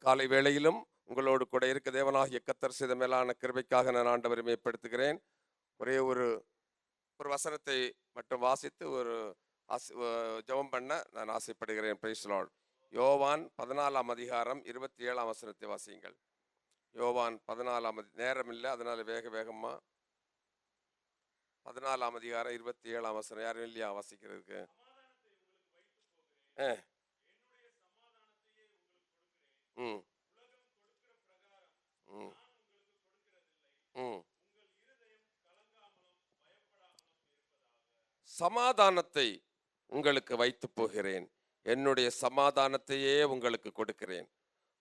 காலை வேளையிலும் உங்களோடு கூட இருக்க தேவனாகிய கத்தர் செய்த மேலான கிருபைக்காக நான் ஆண்டவரை மேம்படுத்துகிறேன். ஒரே ஒரு ஒரு வசனத்தை மட்டும் வாசித்து ஒரு ஆசி- ஜபம் ஜெபம் பண்ண நான் ஆசைப்படுகிறேன். பிரைஸ்லால் யோவான் பதினாலாம் அதிகாரம் இருபத்தி ஏழாம் வசனத்தை வாசியுங்கள். யோவான் பதினாலாம் அதி- நேரம் இல்லை அதனால் வேக வேகமாக பதினாலாம் அதிகாரம் இருபத்தி ஏழாம் வசனம் யாரும் இல்லையா வாசிக்கிறதுக்கு? ஆ. ம். ம். ம். சமாதானத்தை உங்களுக்கு வைத்து போகிறேன். என்னுடைய சமாதானத்தையே உங்களுக்கு கொடுக்கிறேன்.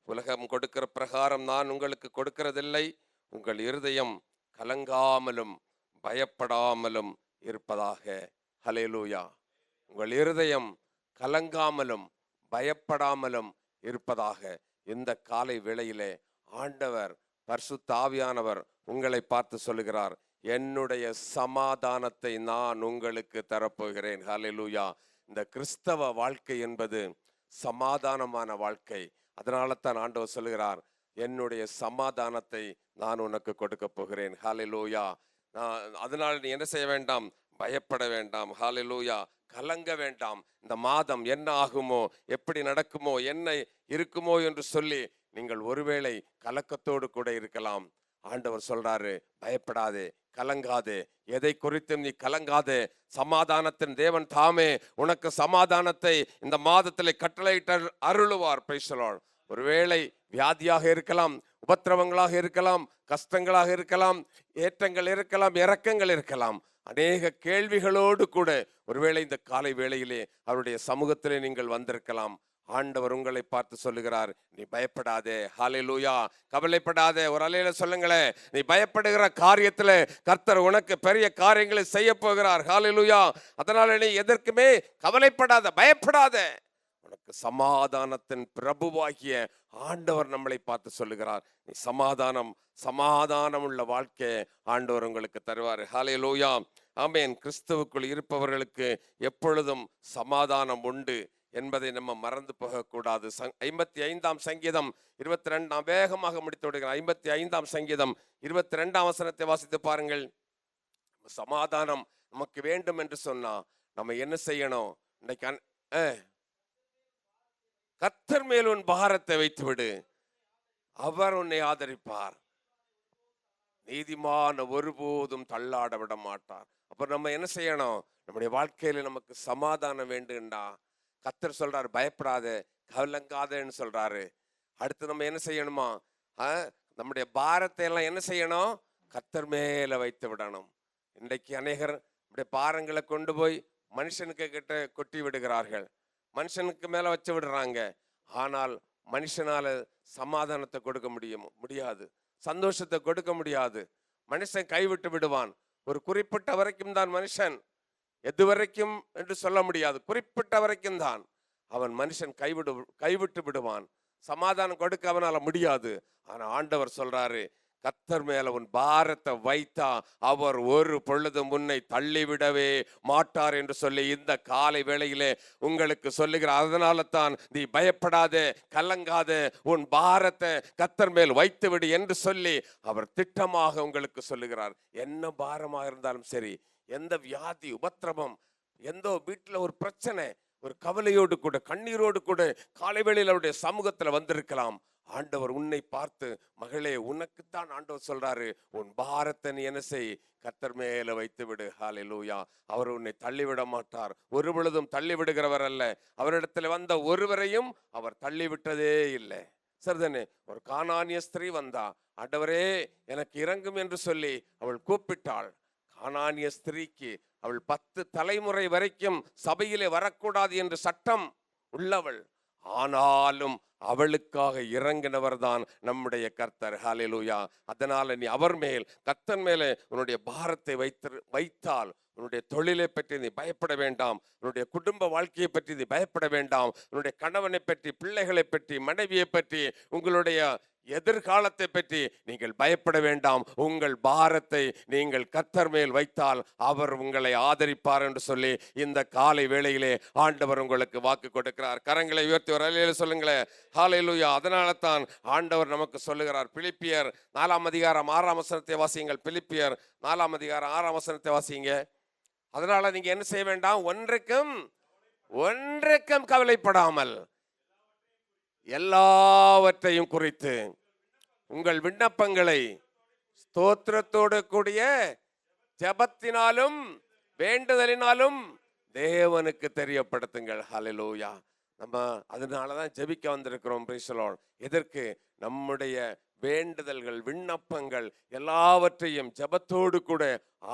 உலகம் கொடுக்கிற பிரகாரம் நான் உங்களுக்கு கொடுக்கிறதில்லை. உங்கள் இருதயம் கலங்காமலும் பயப்படாமலும் இருப்பதாக. ஹலேலூயா உங்கள் இருதயம் கலங்காமலும் பயப்படாமலும் இருப்பதாக. இந்த காலை வேளையிலே ஆண்டவர் பரிசுத்த உங்களை பார்த்து சொல்லுகிறார் என்னுடைய சமாதானத்தை நான் உங்களுக்கு தரப்போகிறேன். ஹalleluya. இந்த கிறிஸ்தவ வாழ்க்கை என்பது சமாதானமான வாழ்க்கை. அதனால தான் ஆண்டவர் சொல்லுகிறார் என்னுடைய சமாதானத்தை நான் உனக்கு கொடுக்க போகிறேன். ஹalleluya. நான் அதனால் நீ என்ன செய்ய வேண்டாம் பயப்பட வேண்டாம். ஹாலிலூயா கலங்க வேண்டாம். இந்த மாதம் என்ன ஆகுமோ எப்படி நடக்குமோ என்ன இருக்குமோ என்று சொல்லி நீங்கள் ஒருவேளை கலக்கத்தோடு கூட இருக்கலாம். ஆண்டவர் சொல்றாரு பயப்படாதே கலங்காதே. எதை குறித்தும் நீ கலங்காதே. சமாதானத்தின் தேவன் தாமே உனக்கு சமாதானத்தை இந்த மாதத்தில் கட்டளையிட்ட அருளுவார். பேசலாள் ஒருவேளை வியாதியாக இருக்கலாம். உபத்திரவங்களாக இருக்கலாம் கஷ்டங்களாக இருக்கலாம் ஏற்றங்கள் இருக்கலாம் இறக்கங்கள் இருக்கலாம். அநேக கேள்விகளோடு கூட ஒருவேளை இந்த காலை வேளையிலே அவருடைய சமூகத்திலே நீங்கள் வந்திருக்கலாம். ஆண்டவர் உங்களை பார்த்து சொல்லுகிறார் நீ பயப்படாதே ஹாலே லூயா கவலைப்படாதே ஒரு அலையில சொல்லுங்களேன் நீ பயப்படுகிற காரியத்துல கர்த்தர் உனக்கு பெரிய காரியங்களை செய்ய போகிறார் ஹalleluya. அதனால நீ எதற்குமே கவலைப்படாத பயப்படாத. உனக்கு சமாதானத்தின் பிரபுவாகிய ஆண்டவர் நம்மளை பார்த்து சொல்லுகிறார். நீ சமாதானம் சமாதானம் உள்ள வாழ்க்கை ஆண்டவர் உங்களுக்கு தருவார். ஹாலே லோயா ஆமேன். கிறிஸ்துவுக்குள் இருப்பவர்களுக்கு எப்பொழுதும் சமாதானம் உண்டு என்பதை நம்ம மறந்து போகக்கூடாது. சங் ஐம்பத்தி ஐந்தாம் சங்கீதம் இருபத்தி ரெண்டாம் வேகமாக முடித்து விடுகிறேன். ஐம்பத்தி ஐந்தாம் சங்கீதம் இருபத்தி ரெண்டாம் வசனத்தை வாசித்து பாருங்கள். சமாதானம் நமக்கு வேண்டும் என்று சொன்னா நம்ம என்ன செய்யணும்? இன்னைக்கு கத்தர் மேல் உன் பாரத்தை வைத்து விடு அவர் உன்னை ஆதரிப்பார். நீதிமான ஒருபோதும் தள்ளாட விட மாட்டார் அப்புறம் நம்ம என்ன செய்யணும்? நம்முடைய வாழ்க்கையில நமக்கு சமாதானம் வேண்டும்டா. கத்தர் சொல்றாரு பயப்படாத கவலங்காதன்னு சொல்றாரு. அடுத்து நம்ம என்ன செய்யணுமா? ஆ, நம்முடைய பாரத்தை எல்லாம் என்ன செய்யணும்? கத்தர் மேல வைத்து விடணும். இன்றைக்கு அநேகர் நம்முடைய பாரங்களை கொண்டு போய் மனுஷனுக்கு கிட்ட கொட்டி விடுகிறார்கள். மனுஷனுக்கு மேல வச்சு விடுறாங்க. ஆனால் மனுஷனால சமாதானத்தை கொடுக்க முடியும் முடியாது. சந்தோஷத்தை கொடுக்க முடியாது. மனுஷன் கைவிட்டு விடுவான். ஒரு குறிப்பிட்ட வரைக்கும் தான் மனுஷன். எது வரைக்கும் என்று சொல்ல முடியாது. குறிப்பிட்ட வரைக்கும் தான். அவன் மனுஷன் கைவிடு கைவிட்டு விடுவான். சமாதானம் கொடுக்க அவனால முடியாது. ஆனா ஆண்டவர் சொல்றாரு கத்தர் மேல உன் பாரத்தை வைத்தா அவர் ஒரு பொழுது முன்னை தள்ளிவிடவே மாட்டார் என்று சொல்லி இந்த காலை வேளையிலே உங்களுக்கு சொல்லுகிறார் அதனால தான் நீ பயப்படாதே கலங்காதே உன் பாரத்தை கத்தர் மேல் வைத்து விடு என்று சொல்லி அவர் திட்டமாக உங்களுக்கு சொல்லுகிறார். என்ன பாரமாக இருந்தாலும் சரி எந்த வியாதி உபத்திரவம் எந்த வீட்டில் ஒரு பிரச்சனை ஒரு கவலையோடு கூட கண்ணீரோடு கூட காலை வேளையில் அவருடைய சமூகத்துல வந்திருக்கலாம். ஆண்டவர் உன்னை பார்த்து மகளே உனக்குத்தான் ஆண்டவர் சொல்றாரு உன் பாரத்தை நீ என்ன செய்? கத்தர் மேல வைத்து விடு ஹalleluya. அவர் உன்னை தள்ளிவிட மாட்டார். ஒரு பொழுதும் தள்ளிவிடுகிறவர் அல்ல. அவரிடத்துல வந்த ஒருவரையும் அவர் தள்ளி விட்டதே இல்லை. சரிதானே? ஒரு காணானிய ஸ்திரீ வந்தா ஆண்டவரே எனக்கு இறங்கும் என்று சொல்லி அவள் கூப்பிட்டாள். காணானிய ஸ்திரீக்கு அவள் பத்து தலைமுறை வரைக்கும் சபையிலே வரக்கூடாது என்று சட்டம் உள்ளவள். ஆனாலும் அவளுக்காக இறங்கினவர் தான் நம்முடைய கர்த்தர். ஹாலிலூயா அதனால் நீ அவர் மேல் கர்த்தன் மேலே உன்னுடைய பாரத்தை வைத்து வைத்தால் உன்னுடைய தொழிலை பற்றி நீ பயப்பட வேண்டாம். உன்னுடைய குடும்ப வாழ்க்கையை பற்றி நீ பயப்பட வேண்டாம். உன்னுடைய கணவனை பற்றி பிள்ளைகளை பற்றி மனைவியை பற்றி உங்களுடைய எதிர்காலத்தை பற்றி நீங்கள் பயப்பட வேண்டாம். உங்கள் பாரத்தை நீங்கள் கத்தர் மேல் வைத்தால் அவர் உங்களை ஆதரிப்பார் என்று சொல்லி இந்த காலை வேளையிலே ஆண்டவர் உங்களுக்கு வாக்கு கொடுக்கிறார். கரங்களை உயர்த்தி ஒரு அலையில சொல்லுங்களேன். ஹalleluya. அதனால தான் ஆண்டவர் நமக்கு சொல்லுகிறார். பிலிப்பியர் நாலாம் அதிகாரம் ஆறாம் வசனத்தை வாசியுங்கள். பிலிப்பியர் நாலாம் அதிகாரம் ஆறாம் வசனத்தை வாசிங்க அதனால நீங்க என்ன செய்ய வேண்டாம்? ஒன்றுக்கும் ஒன்றுக்கும் கவலைப்படாமல் எல்லாவற்றையும் குறித்து உங்கள் விண்ணப்பங்களை ஸ்தோத்திரத்தோடு கூடிய ஜெபத்தினாலும் வேண்டுதலினாலும் தேவனுக்கு தெரியப்படுத்துங்கள். ஹalleluya நம்ம அதனால தான் ஜெபிக்க வந்திருக்கிறோம் பிரிசலோல் எதற்கு? நம்முடைய வேண்டுதல்கள் விண்ணப்பங்கள் எல்லாவற்றையும் ஜெபத்தோடு கூட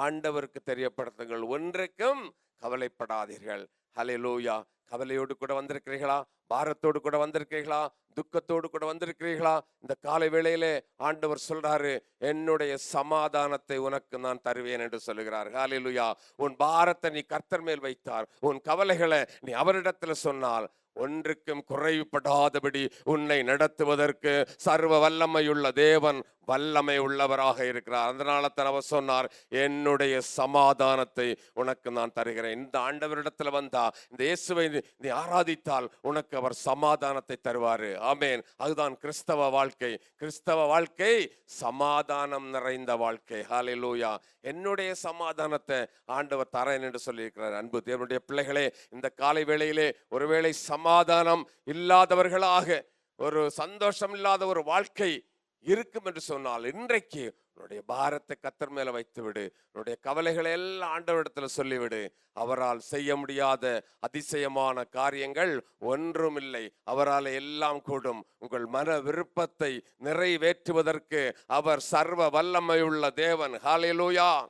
ஆண்டவருக்கு தெரியப்படுத்துங்கள். ஒன்றுக்கும் கவலைப்படாதீர்கள். ஹalleluya கவலையோடு கூட வந்திருக்கிறீர்களா? பாரத்தோடு கூட வந்திருக்கிறீர்களா? துக்கத்தோடு கூட வந்திருக்கிறீர்களா? இந்த காலை வேளையிலே ஆண்டவர் சொல்றாரு என்னுடைய சமாதானத்தை உனக்கு நான் தருவேன் என்று சொல்லுகிறார். ஹாலிலுயா உன் பாரத்தை நீ கர்த்தர் மேல் வைத்தார். உன் கவலைகளை நீ அவரிடத்துல சொன்னால் ஒன்றுக்கும் குறைவுபடாதபடி உன்னை நடத்துவதற்கு சர்வ வல்லமையுள்ள தேவன் வல்லமை உள்ளவராக இருக்கிறார். அதனால தான் அவர் சொன்னார் என்னுடைய சமாதானத்தை உனக்கு நான் தருகிறேன். இந்த ஆண்டவரிடத்துல வந்தா இந்த இயேசுவை நீ- ஆராதித்தால் உனக்கு அவர் சமாதானத்தை தருவார். ஆமேன். அதுதான் கிறிஸ்தவ வாழ்க்கை. கிறிஸ்தவ வாழ்க்கை சமாதானம் நிறைந்த வாழ்க்கை. ஹalleluya. என்னுடைய சமாதானத்தை ஆண்டவர் தரேன் என்று சொல்லியிருக்கிறார். அன்பு தேவனுடைய பிள்ளைகளே இந்த காலை வேளையிலே ஒருவேளை சமாதானம் இல்லாதவர்களாக ஒரு சந்தோஷம் இல்லாத ஒரு வாழ்க்கை இருக்கும் என்று சொன்னால் இன்றைக்கு உன்னுடைய பாரத்தை கத்தர் மேல வைத்து விடு உன்னுடைய கவலைகளை எல்லாம் ஆண்டவரிடத்துல சொல்லிவிடு. அவரால் செய்ய முடியாத அதிசயமான காரியங்கள் ஒன்றும் இல்லை. அவரால் எல்லாம் கூடும். உங்கள் மன விருப்பத்தை நிறைவேற்றுவதற்கு அவர் சர்வ வல்லமையுள்ள தேவன். ஹalleluya.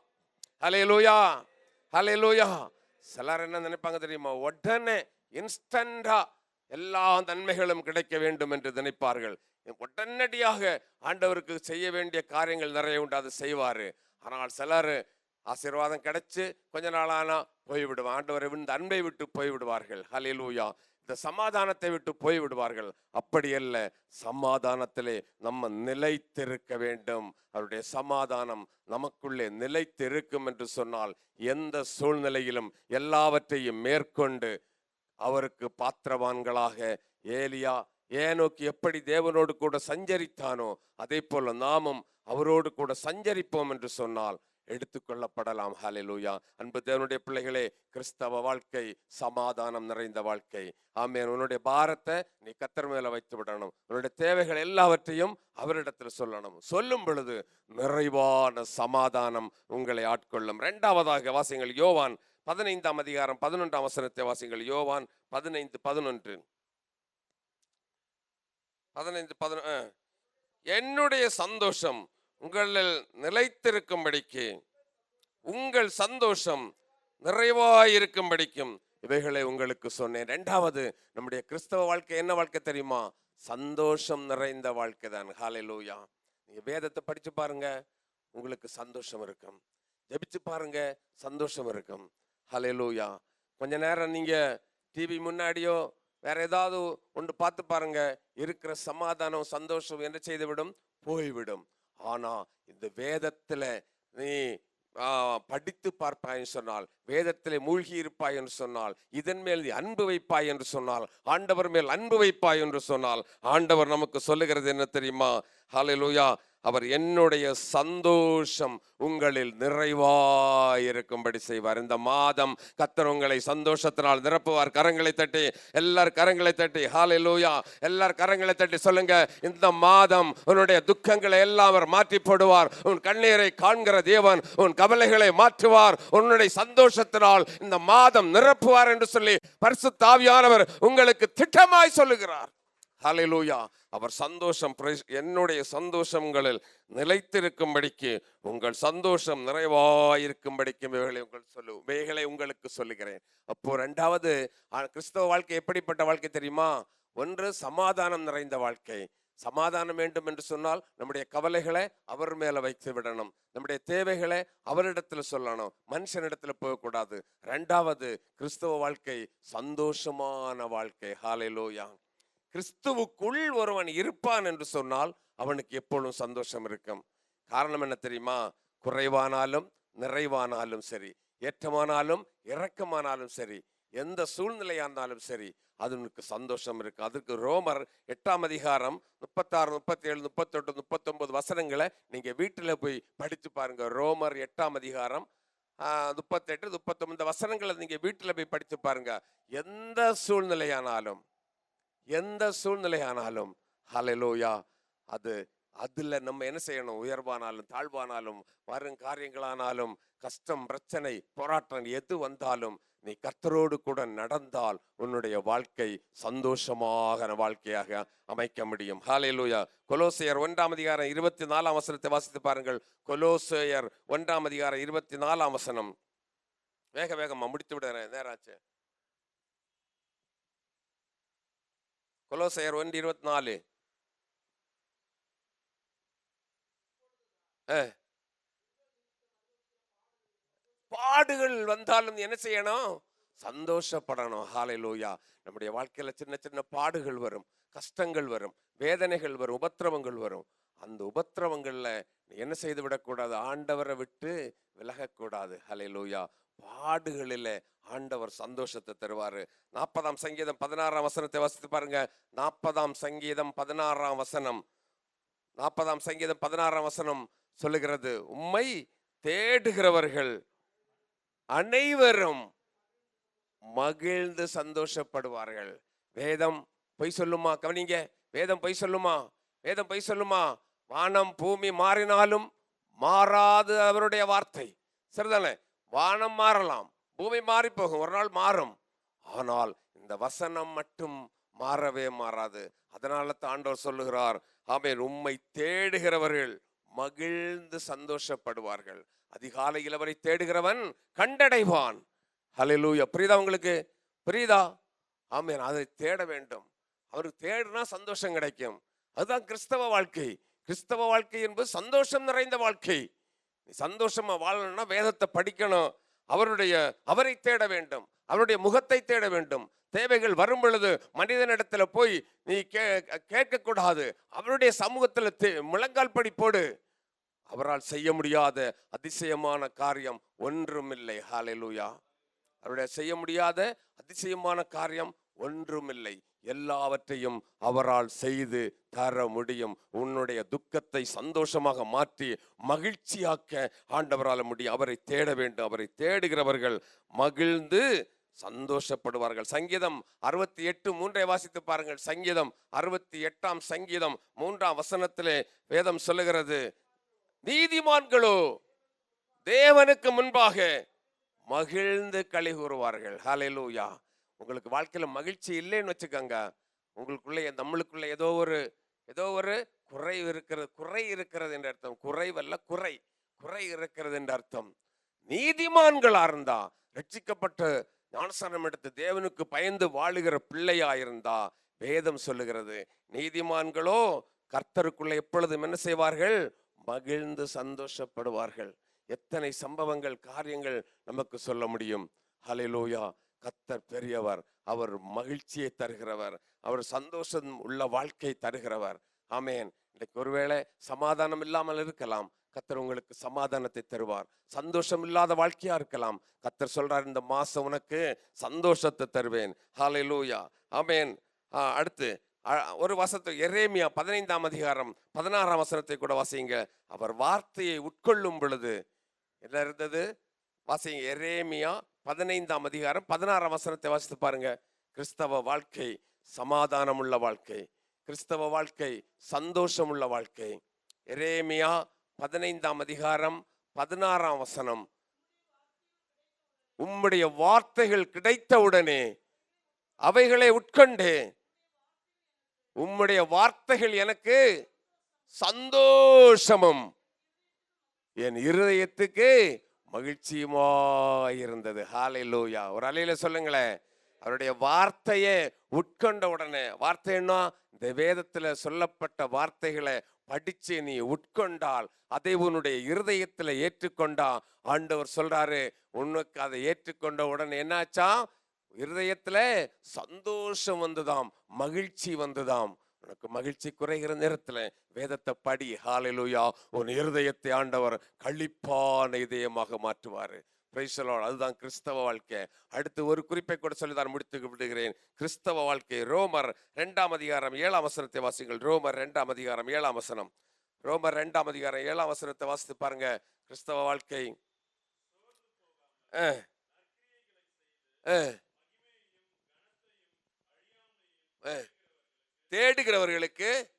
ஹalleluya. ஹalleluya. சிலர் என்ன நினைப்பாங்க தெரியுமா? உடனே இன்ஸ்டண்டா எல்லா நன்மைகளும் கிடைக்க வேண்டும் என்று நினைப்பார்கள். உடனடியாக ஆண்டவருக்கு செய்ய வேண்டிய காரியங்கள் நிறைய உண்டு அதை செய்வாரு. ஆனால் சிலர் ஆசீர்வாதம் கிடைச்சு கொஞ்ச நாளானா போய்விடுவான் ஆண்டவரை இந்த அன்பை விட்டு போய்விடுவார்கள். ஹலிலூயா இந்த சமாதானத்தை விட்டு போய்விடுவார்கள். அப்படி அல்ல சமாதானத்திலே நம்ம நிலைத்திருக்க வேண்டும். அவருடைய சமாதானம் நமக்குள்ளே நிலைத்திருக்கும் என்று சொன்னால் எந்த சூழ்நிலையிலும் எல்லாவற்றையும் மேற்கொண்டு அவருக்கு பாத்திரவான்களாக ஏலியா ஏனோக்கு எப்படி தேவனோடு கூட சஞ்சரித்தானோ அதே போல நாமும் அவரோடு கூட சஞ்சரிப்போம் என்று சொன்னால் எடுத்துக்கொள்ளப்படலாம் ஹாலிலூயா அன்பு தேவனுடைய பிள்ளைகளே கிறிஸ்தவ வாழ்க்கை சமாதானம் நிறைந்த வாழ்க்கை. ஆமே உன்னுடைய பாரத்தை நீ கத்தர் மேல வைத்து விடணும். உன்னுடைய தேவைகள் எல்லாவற்றையும் அவரிடத்துல சொல்லணும். சொல்லும் பொழுது நிறைவான சமாதானம் உங்களை ஆட்கொள்ளும். இரண்டாவதாக வாசியங்கள் யோவான் பதினைந்தாம் அதிகாரம் பதினொன்றாம் வசனத்தை வாசியங்கள் யோவான் பதினைந்து பதினொன்று. பதினைந்து பதின என்னுடைய சந்தோஷம் உங்களில் நிலைத்திருக்கும்படிக்கு உங்கள் சந்தோஷம் நிறைவாயிருக்கும்படிக்கும் இவைகளை உங்களுக்கு சொன்னேன். ரெண்டாவது நம்முடைய கிறிஸ்தவ வாழ்க்கை என்ன வாழ்க்கை தெரியுமா? சந்தோஷம் நிறைந்த வாழ்க்கை தான். ஹalleluya. நீங்க வேதத்தை படிச்சு பாருங்க உங்களுக்கு சந்தோஷம் இருக்கும். ஜெபிச்சு பாருங்க சந்தோஷம் இருக்கும். ஹalleluya. கொஞ்ச நேரம் நீங்க டிவி முன்னாடியோ வேற ஏதாவது ஒன்று பார்த்து பாருங்க. இருக்கிற சமாதானம் சந்தோஷம் என்ன செய்துவிடும்? போய்விடும். ஆனா இந்த வேதத்துல நீ படித்து பார்ப்பாய் என்று சொன்னால் வேதத்திலே மூழ்கி இருப்பாய் என்று சொன்னால் இதன் மேல் நீ அன்பு வைப்பாய் என்று சொன்னால் ஆண்டவர் மேல் அன்பு வைப்பாய் என்று சொன்னால் ஆண்டவர் நமக்கு சொல்லுகிறது என்ன தெரியுமா? ஹalleluya அவர் என்னுடைய சந்தோஷம் உங்களில் நிறைவாயிருக்கும்படி செய்வார். இந்த மாதம் கத்தர் உங்களை சந்தோஷத்தினால் நிரப்புவார். கரங்களை தட்டி எல்லார் கரங்களை தட்டி ஹalleluya எல்லார் கரங்களை தட்டி சொல்லுங்க. இந்த மாதம் உன்னுடைய துக்கங்களை எல்லாம் அவர் மாற்றி போடுவார். உன் கண்ணீரை காண்கிற தேவன் உன் கவலைகளை மாற்றுவார். உன்னுடைய சந்தோஷத்தினால் இந்த மாதம் நிரப்புவார் என்று சொல்லி பரிசு தாவியானவர் உங்களுக்கு திட்டமாய் சொல்லுகிறார். ஹalleluya. அவர் சந்தோஷம் என்னுடைய சந்தோஷங்களில் நிலைத்திருக்கும்படிக்கு உங்கள் சந்தோஷம் நிறைவாயிருக்கும்படிக்கும் இவைகளை உங்கள் சொல்லு இவைகளை உங்களுக்கு சொல்லுகிறேன். அப்போ ரெண்டாவது கிறிஸ்தவ வாழ்க்கை எப்படிப்பட்ட வாழ்க்கை தெரியுமா? ஒன்று சமாதானம் நிறைந்த வாழ்க்கை. சமாதானம் வேண்டும் என்று சொன்னால் நம்முடைய கவலைகளை அவர் மேல வைத்து விடணும். நம்முடைய தேவைகளை அவரிடத்துல சொல்லணும். மனுஷனிடத்துல போகக்கூடாது. ரெண்டாவது கிறிஸ்தவ வாழ்க்கை சந்தோஷமான வாழ்க்கை. ஹalleluya. கிறிஸ்துவுக்குள் ஒருவன் இருப்பான் என்று சொன்னால் அவனுக்கு எப்பொழுதும் சந்தோஷம் இருக்கும். காரணம் என்ன தெரியுமா? குறைவானாலும் நிறைவானாலும் சரி ஏற்றமானாலும் இறக்கமானாலும் சரி எந்த சூழ்நிலையானாலும் சரி அதுனுக்கு சந்தோஷம் இருக்கு. அதுக்கு ரோமர் எட்டாம் அதிகாரம் முப்பத்தாறு முப்பத்தி ஏழு முப்பத்தெட்டு முப்பத்தொன்பது வசனங்களை நீங்க வீட்டுல போய் படித்து பாருங்க. ரோமர் எட்டாம் அதிகாரம் முப்பத்தெட்டு முப்பத்தொன்பது வசனங்களை நீங்க வீட்டுல போய் படித்து பாருங்க. எந்த சூழ்நிலையானாலும் எந்த சூழ்நிலையானாலும் ஹலலோயா அது அதுல நம்ம என்ன செய்யணும்? உயர்வானாலும் தாழ்வானாலும் வரும் காரியங்களானாலும் கஷ்டம் பிரச்சனை போராட்டம் எது வந்தாலும் நீ கர்த்தரோடு கூட நடந்தால் உன்னுடைய வாழ்க்கை சந்தோஷமாக வாழ்க்கையாக அமைக்க முடியும். ஹாலேலூயா கொலோசையர் ஒன்றாம் அதிகாரம் இருபத்தி நாலாம் வசனத்தை வாசித்து பாருங்கள். கொலோசையர் ஒன்றாம் அதிகாரம் இருபத்தி நாலாம் வசனம். வேக வேகமா முடித்து விடுறேன். நேராச்சு. கொலோசையர் ஒன்று இருபத்தி நாலு பாடுகள் வந்தாலும் என்ன செய்யணும் சந்தோஷப்படணும் ஹாலை லோயா நம்முடைய வாழ்க்கையில சின்ன சின்ன பாடுகள் வரும் கஷ்டங்கள் வரும் வேதனைகள் வரும் உபத்திரவங்கள் வரும் அந்த உபத்திரவங்கள்ல நீ என்ன செய்து விடக்கூடாது ஆண்டவரை விட்டு விலகக்கூடாது ஹalleluya பாடுகளில ஆண்டவர் சந்தோஷத்தை தருவாரு. நாற்பதாம் சங்கீதம் பதினாறாம் வசனத்தை வசித்து பாருங்க. நாற்பதாம் சங்கீதம் பதினாறாம் வசனம். நாற்பதாம் சங்கீதம் பதினாறாம் வசனம் சொல்லுகிறது உம்மை தேடுகிறவர்கள் அனைவரும் மகிழ்ந்து சந்தோஷப்படுவார்கள். வேதம் பொய் சொல்லுமா? கவனிங்க. வேதம் பொய் சொல்லுமா? வேதம் பொய் சொல்லுமா? வானம் பூமி மாறினாலும் மாறாது அவருடைய வார்த்தை. சரிதானே? வானம் மாறலாம் பூமி மாறி போகும் ஒரு நாள் மாறும். ஆனால் இந்த வசனம் மட்டும் மாறவே மாறாது. அதனால தான் ஆண்டவர் சொல்லுகிறார் ஆமென் உம்மை தேடுகிறவர்கள் மகிழ்ந்து சந்தோஷப்படுவார்கள். அதிகாலையில் அவரை தேடுகிறவன் கண்டடைவான். ஹalleluya. புரியுதா உங்களுக்கு? புரியுதா? ஆமேன் அதை தேட வேண்டும். அவருக்கு தேடினா சந்தோஷம் கிடைக்கும். அதுதான் கிறிஸ்தவ வாழ்க்கை. கிறிஸ்தவ வாழ்க்கை என்பது சந்தோஷம் நிறைந்த வாழ்க்கை. நீ சந்தோஷமா வாழணும்னா வேதத்தை படிக்கணும். அவருடைய அவரை தேட வேண்டும். அவருடைய முகத்தை தேட வேண்டும். தேவைகள் வரும் பொழுது மனிதனிடத்துல போய் நீ கே கேட்கக்கூடாது. அவருடைய சமூகத்துல தே- முழங்கால் படி போடு. அவரால் செய்ய முடியாத அதிசயமான காரியம் ஒன்றுமில்லை. ஹalleluya அவருடைய செய்ய முடியாத அதிசயமான காரியம் ஒன்றுமில்லை. எல்லாவற்றையும் அவரால் செய்து தர முடியும். உன்னுடைய துக்கத்தை சந்தோஷமாக மாற்றி மகிழ்ச்சியாக்க ஆண்டவரால் முடியும். அவரை தேட வேண்டும். அவரை தேடுகிறவர்கள் மகிழ்ந்து சந்தோஷப்படுவார்கள். சங்கீதம் அறுபத்தி எட்டு மூன்றை வாசித்து பாருங்கள். சங்கீதம் அறுபத்தி எட்டாம் சங்கீதம் மூன்றாம் வசனத்திலே வேதம் சொல்லுகிறது நீதிமான்களோ தேவனுக்கு முன்பாக மகிழ்ந்து களி கூறுவார்கள். ஹலெலூயா உங்களுக்கு வாழ்க்கையில் மகிழ்ச்சி இல்லைன்னு வச்சுக்கோங்க. உங்களுக்குள்ளே நம்மளுக்குள்ள ஏதோ ஒரு ஏதோ ஒரு குறை இருக்கிறது குறை இருக்கிறது என்ற அர்த்தம். குறைவல்ல குறை. குறை இருக்கிறது என்ற அர்த்தம். நீதிமான்களா இருந்தா ரட்சிக்கப்பட்ட ஞானசாரம் எடுத்து தேவனுக்கு பயந்து வாழுகிற பிள்ளையா இருந்தா வேதம் சொல்லுகிறது. நீதிமான்களோ கர்த்தருக்குள்ள எப்பொழுதும் என்ன செய்வார்கள்? மகிழ்ந்து சந்தோஷப்படுவார்கள். எத்தனை சம்பவங்கள் காரியங்கள் நமக்கு சொல்ல முடியும். ஹalleluya. கத்தர் பெரியவர். அவர் மகிழ்ச்சியை தருகிறவர். அவர் சந்தோஷம் உள்ள வாழ்க்கை தருகிறவர். ஆமேன். இன்னைக்கு ஒருவேளை சமாதானம் இல்லாமல் இருக்கலாம். கத்தர் உங்களுக்கு சமாதானத்தை தருவார். சந்தோஷம் இல்லாத வாழ்க்கையா இருக்கலாம். கத்தர் சொல்றார் இந்த மாசம் உனக்கு சந்தோஷத்தை தருவேன். ஹalleluya. ஆமென். ஆ, அடுத்து ஒரு வசத்தை எரேமியா பதினைந்தாம் அதிகாரம் பதினாறாம் வசனத்தை கூட வாசிங்க. அவர் வார்த்தையை உட்கொள்ளும் பொழுது என்ன இருந்தது? வாசிங்க எரேமியா பதினைந்தாம் அதிகாரம் பதினாறாம் வசனத்தை வாசித்து பாருங்க. கிறிஸ்தவ வாழ்க்கை சமாதானமுள்ள வாழ்க்கை. கிறிஸ்தவ வாழ்க்கை சந்தோஷமுள்ள வாழ்க்கை. எரேமியா பதினைந்தாம் அதிகாரம் பதினாறாம் வசனம். உம்முடைய வார்த்தைகள் கிடைத்தவுடனே அவைகளை உட்கொண்டேன் உம்முடைய வார்த்தைகள் எனக்கு சந்தோஷமும். என் இருதயத்துக்கு மகிழ்ச்சியுமாயிருந்தது. ஹாலை லூயா ஒரு அலையில சொல்லுங்களேன். அவருடைய வார்த்தையை உட்கொண்ட உடனே வார்த்தைன்னா இந்த வேதத்தில் சொல்லப்பட்ட வார்த்தைகளை படிச்சு நீ உட்கொண்டால் அதை உன்னுடைய இருதயத்தில் ஏற்றுக்கொண்டா. ஆண்டவர் சொல்றாரு உனக்கு அதை ஏற்றுக்கொண்ட உடனே என்னாச்சா? இருதயத்தில் சந்தோஷம் வந்துதாம் மகிழ்ச்சி வந்துதாம். உனக்கு மகிழ்ச்சி குறைகிற நேரத்தில் வேதத்தை படி. ஹalleluya உன் இருதயத்தை ஆண்டவர் களிப்பான இதயமாக மாற்றுவார். Praise அதுதான் கிறிஸ்தவ வாழ்க்கை. அடுத்து ஒரு குறிப்பை கூட சொல்லி நான் முடித்து விடுகிறேன். கிறிஸ்தவ வாழ்க்கை. ரோமர் ரெண்டாம் அதிகாரம் ஏழாம் வசனத்தை வாசிங்கள். ரோமர் ரெண்டாம் அதிகாரம் ஏழாம் வசனம். ரோமர் ரெண்டாம் அதிகாரம் ஏழாம் வசனத்தை வாசித்து பாருங்க. கிறிஸ்தவ வாழ்க்கை. ஆ ஆ தேடுகிறவர்களுக்கு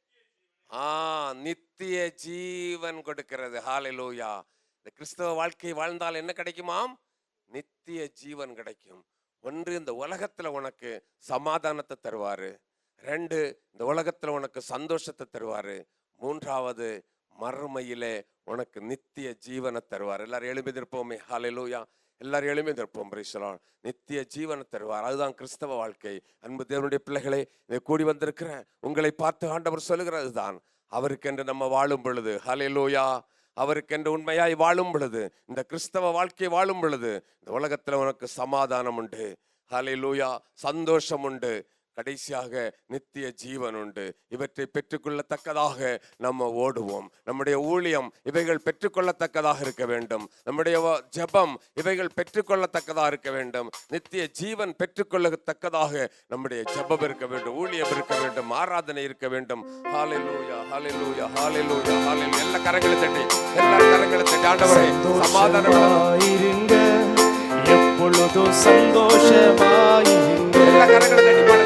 ஆ நித்திய ஜீவன் கொடுக்கிறது. ஹாலலூயா இந்த கிறிஸ்தவ வாழ்க்கை வாழ்ந்தால் என்ன கிடைக்குமாம்? நித்திய ஜீவன் கிடைக்கும். ஒன்று இந்த உலகத்துல உனக்கு சமாதானத்தை தருவாரு. ரெண்டு இந்த உலகத்துல உனக்கு சந்தோஷத்தை தருவாரு. மூன்றாவது மறுமையிலே உனக்கு நித்திய ஜீவனை தருவார். எல்லாரும் எழுப்பி நிற்போமே எல்லாரும் எழுப்பி நிற்போம் பிரைசலான் நித்திய ஜீவனை தருவார். அதுதான் கிறிஸ்தவ வாழ்க்கை. அன்பு தேவனுடைய பிள்ளைகளை இதை கூடி வந்திருக்கிற உங்களை பார்த்து ஆண்டவர் சொல்லுகிறது தான் அவருக்கென்று நம்ம வாழும் பொழுது ஹalleluya அவருக்கென்று உண்மையாய் வாழும் பொழுது இந்த கிறிஸ்தவ வாழ்க்கை வாழும் பொழுது இந்த உலகத்துல உனக்கு சமாதானம் உண்டு. ஹalleluya சந்தோஷம் உண்டு. கடைசியாக நித்திய ஜீவன் உண்டு. இவற்றை பெற்றுக்கொள்ளத்தக்கதாக நம்ம ஓடுவோம். நம்முடைய ஊழியம் இவைகள் பெற்றுக்கொள்ளத்தக்கதாக இருக்க வேண்டும். நம்முடைய ஜபம் ஜெபம் இவைகள் பெற்றுக்கொள்ளத்தக்கதாக இருக்க வேண்டும். நித்திய ஜீவன் பெற்றுக்கொள்ளத்தக்கதாக நம்முடைய ஜெபம் இருக்க வேண்டும். ஊழியம் இருக்க வேண்டும். ஆராதனை இருக்க வேண்டும். ஹalleluya ஹalleluya லூயா ஹalleluya. எல்லா கரங்களும் தட்டி எல்லா கரங்களும் தட்டி. ஆண்டவரே சமாதானம் எப்பொழுதும் சந்தோஷமாயிருங்க. எல்லா கரங்களும் தட்டி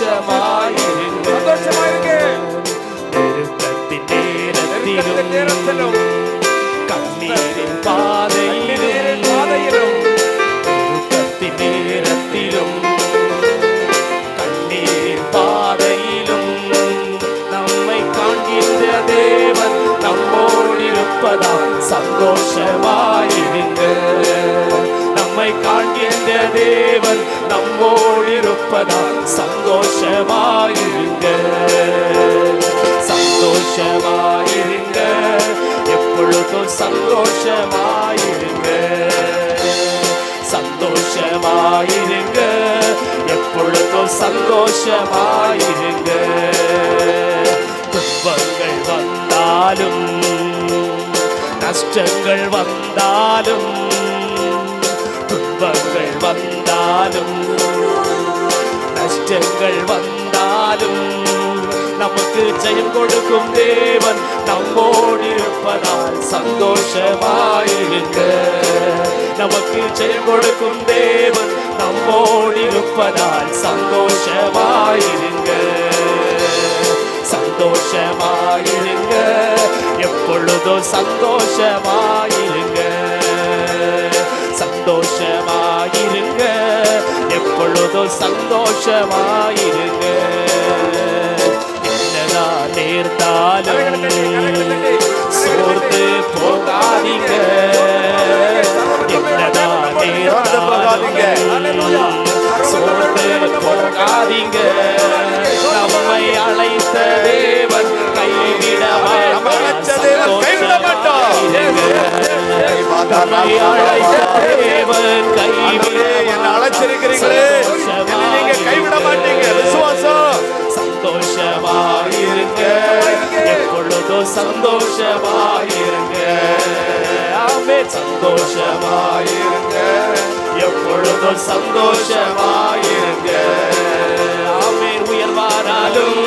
சந்தோஷமாயிருங்க சந்தோஷமாயிருங்க. நெருக்கத்தின் நேரத்திலும் நேரத்திலும் கண்ணீரின் பாதையிலும் பாதையிலும் நெருக்கத்தின் நேரத்திலும் கண்ணீரின் பாதையிலும் நம்மை காண்கின்ற தேவன் நம்மோடு இருப்பதால் சந்தோஷமாயிருங்க நம்மை காண்கின்ற தேவன் நம்மோடு சந்தோஷமாயிருங்க. சந்தோஷமாயிருங்க. எப்பொழுதும் சந்தோஷமாயிருங்க. சந்தோஷமாயிருங்க. எப்பொழுதும் சந்தோஷமாயிருங்க. துன்பங்கள் வந்தாலும் நஷ்டங்கள் வந்தாலும் வந்தாலும் நஷ்டங்கள் வந்தாலும் நமக்கு ஜெயம் கொடுக்கும் தேவன் நம்மோடு இருப்பதால் சந்தோஷமாயிருங்க நமக்கு ஜெயம் கொடுக்கும் தேவன் நம்மோடு இருப்பதால் சந்தோஷமாயிருங்க சந்தோஷமாயிருங்க எப்பொழுதும் சந்தோஷமாயிருங்க சந்தோஷமா சந்தோஷமாயிருங்க எப்பொழுதும் சந்தோஷமாயிருங்க என்னதான் நேர்ந்தாலும் சோர்ந்து போகாதீங்க. என்னதான் நேர்ந்தாலும் சோர்ந்து போகாதீங்க. நம்மை அழைத்த தேவன் கைவிட கைவிட. நம்மை அழைத்த தேவன் கைவிட என்னை அழைச்சிருக்கிறீங்களே என்னை நீங்க கைவிட மாட்டீங்க விசுவாசம் சந்தோஷமாயிருங்க எப்பொழுதும் சந்தோஷமாயிருங்க ஆமே சந்தோஷமாயிருங்க எப்பொழுதும் சந்தோஷமாயிருங்க ஆமேன் உயர்வானாலும்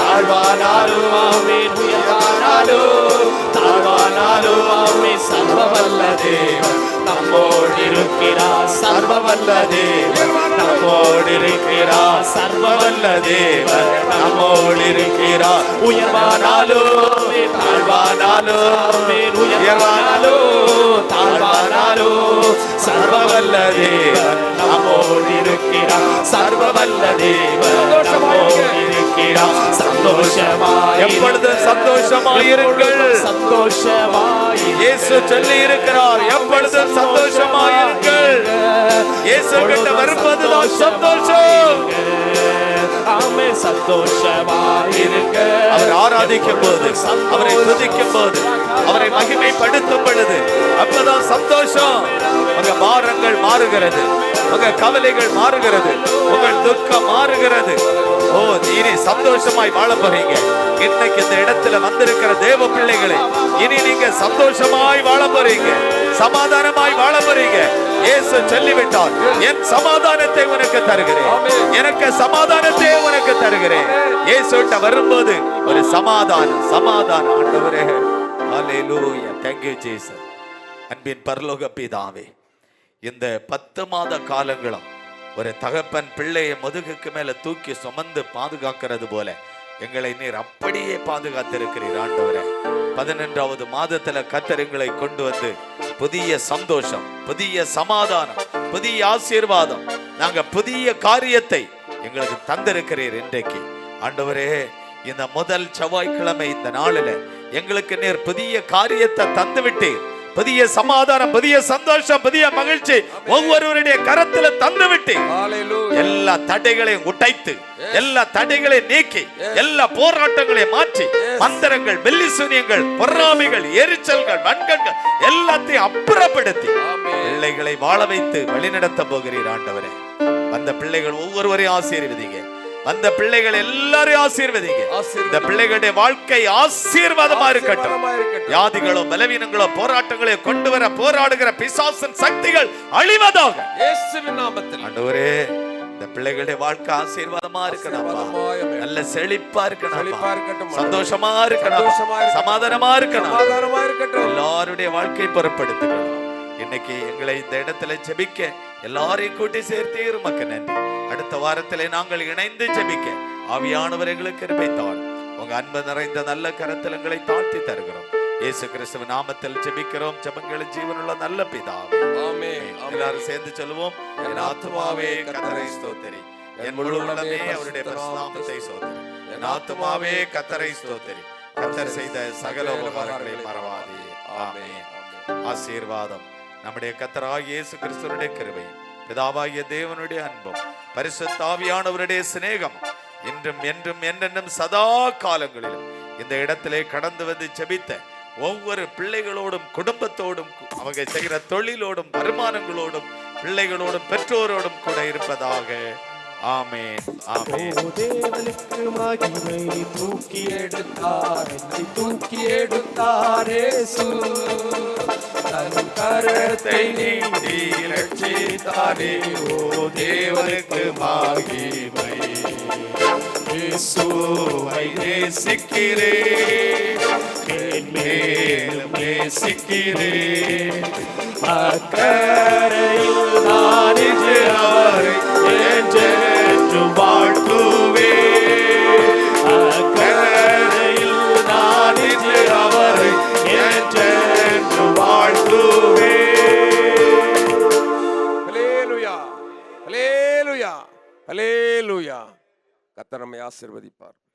தாழ்வானாலும் ஆமேன் உயர்வானாலும் தாழ்வானாலும் ஆமே சர்வவல்ல தேவன் நம்மோடு சர்வவல்ல தேவன் நம்மோடு சர்வவல்ல தேவன் நம்மோடு இருக்கிறார் உயர்வானாலோ தாழ்வானாலோ உயர்வானாலோ தாழ்வானாலோ சர்வவல்ல தேவன் நம்மோடு இருக்கிறார் சர்வவல்ல தேவன் நம்மோடு இருக்கிறார் சந்தோஷமாய் எப்பொழுது சந்தோஷமாயிருங்கள்? சந்தோஷமாய் இயேசு சொல்லி இருக்கிறார் எப்பொழுதும் சந்தோஷமாயிருங்கள்? இயேசு கிட்ட வரும்போதுதான் சந்தோஷம். ஆமே சந்தோஷமாயிருக்க அவர் ஆராதிக்கும் போது அவரை துதிக்கும் போது அவரை மகிமைப்படுத்தும் பொழுது அப்பதான் சந்தோஷம். உங்க பாரங்கள் மாறுகிறது உங்க கவலைகள் மாறுகிறது உங்கள் துக்கம் மாறுகிறது. ஓ இனி சந்தோஷமாய் வாழ போறீங்க. இன்னைக்கு இந்த இடத்துல வந்திருக்கிற தேவ பிள்ளைகளே இனி நீங்க சந்தோஷமாய் வாழ போறீங்க. சமாதானமாய் வாழ போறீங்க இயேசு சொல்லிவிட்டார் என் சமாதானத்தை உனக்கு தருகிறேன். எனக்கு சமாதானத்தை உனக்கு தருகிறேன். இயேசுட்ட வரும்போது ஒரு சமாதானம் சமாதானம் ஆண்டவரே. ஹalleluya. Thank you jesus. அன்பின் பரலோக பிதாவே இந்த பத்து மாத காலங்களும் ஒரு தகப்பன் பிள்ளையை முதுகுக்கு மேல தூக்கி சுமந்து பாதுகாக்கிறது போல எங்களை நீர் அப்படியே பாதுகாத்திருக்கிறீர் ஆண்டவரே. பதினெண்டாவது மாதத்துல கத்தர் எங்களை கொண்டு வந்து புதிய சந்தோஷம் புதிய சமாதானம் புதிய ஆசீர்வாதம் நாங்க புதிய காரியத்தை எங்களுக்கு தந்திருக்கிறீர் இன்றைக்கு. ஆண்டவரே இந்த முதல் செவ்வாய்க்கிழமை இந்த நாளில் எங்களுக்கு நேர் புதிய காரியத்தை தந்து புதிய சமாதானம் புதிய சந்தோஷம் புதிய மகிழ்ச்சி ஒவ்வொருவருடைய கரத்துல தந்து விட்டீர் Hallelujah. எல்லா தடைகளையும் உடைத்து எல்லா தடைகளையும் நீக்கி எல்லா போராட்டங்களையும் மாற்றி மந்திரங்கள் வெள்ளிசூனியங்கள் பொறாமைகள் எரிச்சல்கள் வன்கண்கள் எல்லாத்தையும் அப்புறப்படுத்தி. பிள்ளைகளை வாழ வைத்து வழிநடத்த போகிறீர் ஆண்டவரே. அந்த பிள்ளைகள் ஒவ்வொருவரையும் ஆசீர்வதிங்க. அந்த பிள்ளைகள் எல்லாரையும் ஆசீர்வதிங்க. இந்த பிள்ளைகளுடைய வாழ்க்கை ஆசீர்வாதமா இருக்கட்டும். வியாதிகளோ பலவீனங்களோ போராட்டங்களோ கொண்டு வர போராடுகிற பிசாசின் சக்திகள் அழிவதாக ஆண்டவரே இந்த பிள்ளைகளுடைய வாழ்க்கை ஆசீர்வாதமா இருக்கணும். நல்ல செழிப்பா இருக்கணும். சந்தோஷமா இருக்கணும். சமாதானமா இருக்கணும். எல்லாருடைய வாழ்க்கை பொறுப்படுத்துக்கணும் இன்னைக்கு எங்களை இந்த இடத்துல ஜெபிக்க எல்லாரையும் கூட்டி சேர்த்தே உமக்கு நன்றி. அடுத்த வாரத்திலே நாங்கள் இணைந்து ஜெபிக்க. ஆவியானவர் எங்களுக்கு கிருபைத்தாள் உங்க அன்பு நிறைந்த நல்ல கரத்தில் எங்களை தாழ்த்தி தருகிறோம். இயேசு கிறிஸ்துவ நாமத்தில் ஜெபிக்கிறோம். ஜெபங்களின் ஜீவனுள்ள நல்ல பிதாவே ஆமென். ஆமென். எல்லாரும் சேர்ந்து சொல்லுவோம். என் ஆத்துமாவே கத்தரை ஸ்தோத்தரி. என் முழு உள்ளமே அவருடைய பரிசுநாமத்தை ஸ்தோத்தரி. என் ஆத்துமாவே கத்தரை ஸ்தோத்தரி. கத்தர் செய்த சகல உபகாரங்களை மறவாதே. ஆமென். ஆசீர்வாதம். நம்முடைய கத்தராக இயேசு கிறிஸ்துவனுடைய கிருபை பிதாவாகிய தேவனுடைய அன்பும் பரிசுத்தாவியானவருடைய சிநேகம் இன்றும் என்றும் என்றென்றும் சதா காலங்களிலும் இந்த இடத்திலே கடந்து வந்து செபித்த ஒவ்வொரு பிள்ளைகளோடும் குடும்பத்தோடும் அவங்க செய்கிற தொழிலோடும் வருமானங்களோடும் பிள்ளைகளோடும் பெற்றோரோடும் கூட இருப்பதாக. ஆமே ஆமென். தேவனுக்கு மகிமை தூக்கி எடுத்தார் தூக்கி எடுத்தாரே தன் கரத்தை நீட்டி ரட்சித்தாரே ஓ தேவனுக்கு மாகிமை இயேசுவை நேசிக்கிறேன் மேலும் நேசிக்கிறேன் அக்கரையில் நான் இன்று அவரை ஹalleluya ஹalleluya நம்மை